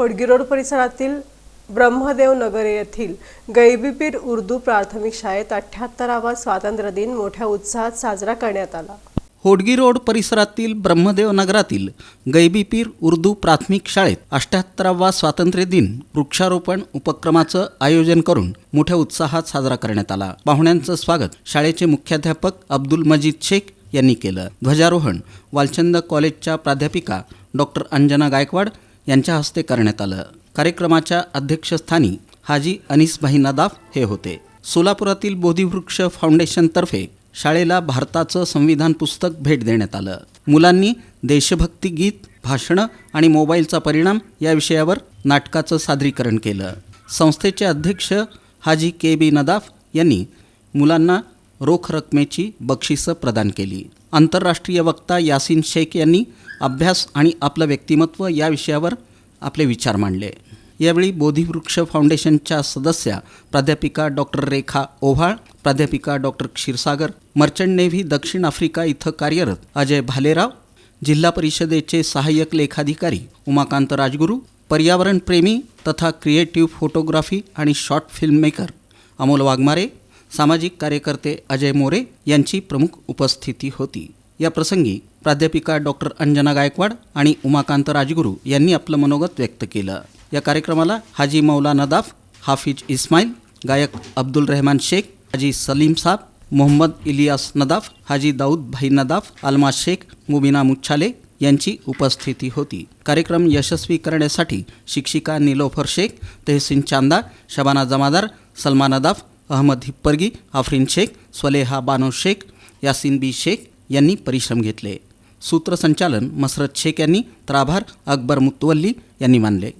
Hodgi road परिसरातील ब्रह्मदेव नगर येथील गैबीपीर उर्दू प्राथमिक शाळेत अठ्याहत्तरावा स्वातंत्र्य दिन मोठ्या उत्साहात साजरा करण्यात आला. होडगी रोड परिसरातील ब्रह्मदेव नगरातील गैबीपीर उर्दू प्राथमिक शाळेत अष्ट्याहत्तरावा स्वातंत्र्य दिन वृक्षारोपण उपक्रमाचं आयोजन करून मोठ्या उत्साहात साजरा करण्यात आला. पाहुण्यांचं स्वागत शाळेचे मुख्याध्यापक अब्दुल मजीद शेख यांनी केलं. ध्वजारोहण वालचंद कॉलेजच्या प्राध्यापिका डॉक्टर अंजना गायकवाड यांच्या हस्ते करण्यात आलं. कार्यक्रमाच्या अध्यक्षस्थानी हाजी अनिसभाई नदाफ हे होते. सोलापुरातील बोधिवृक्ष फाउंडेशनतर्फे शाळेला भारताचं संविधान पुस्तक भेट देण्यात आलं. मुलांनी देशभक्ती गीत भाषणं आणि मोबाईलचा परिणाम या विषयावर नाटकाचं सादरीकरण केलं. संस्थेचे अध्यक्ष हाजी के बी नदाफ यांनी मुलांना रोख रकमेची बक्षिसं प्रदान केली. आंतरराष्ट्रीय वक्ता यासिन शेख यांनी अभ्यास आणि आपलं व्यक्तिमत्व या विषयावर आपले विचार मांडले. यावेळी बोधिवृक्ष फाउंडेशनच्या सदस्या प्राध्यापिका डॉक्टर रेखा ओव्हाळ प्राध्यापिका डॉक्टर क्षीरसागर मर्चंट नेव्ही दक्षिण आफ्रिका इथं कार्यरत अजय भालेराव जिल्हा परिषदेचे सहाय्यक लेखाधिकारी उमाकांत राजगुरू पर्यावरणप्रेमी तथा क्रिएटिव्ह फोटोग्राफी आणि शॉर्ट फिल्ममेकर अमोल वाघमारे सामाजिक कार्यकर्ते अजय मोरे यांची प्रमुख उपस्थिती होती. या प्रसंगी प्राध्यापिका डॉक्टर अंजना गायकवाड आणि उमाकांत राजगुरू यांनी आपलं मनोगत व्यक्त केलं. या कार्यक्रमाला हाजी मौला नदाफ हाफिज इस्माईल गायक अब्दुल रहमान शेख हाजी सलीम साब मोहम्मद इलियास नदाफ हाजी दाऊद भाई नदाफ अलमा शेख मुबिना मुच्छाले यांची उपस्थिती होती. कार्यक्रम यशस्वी करण्यासाठी शिक्षिका निलोफर शेख तहसीन चांदा शबाना जमादार सलमान नदाफ अहमद हिप्परगी आफरीन शेख स्वलेहा बानो शेख यासिन बी शेख यांनी परिश्रम घेतले. सूत्रसंचालन मसरत शेख यांनी तर आभार अकबर मुत्वल्ली यांनी मानले.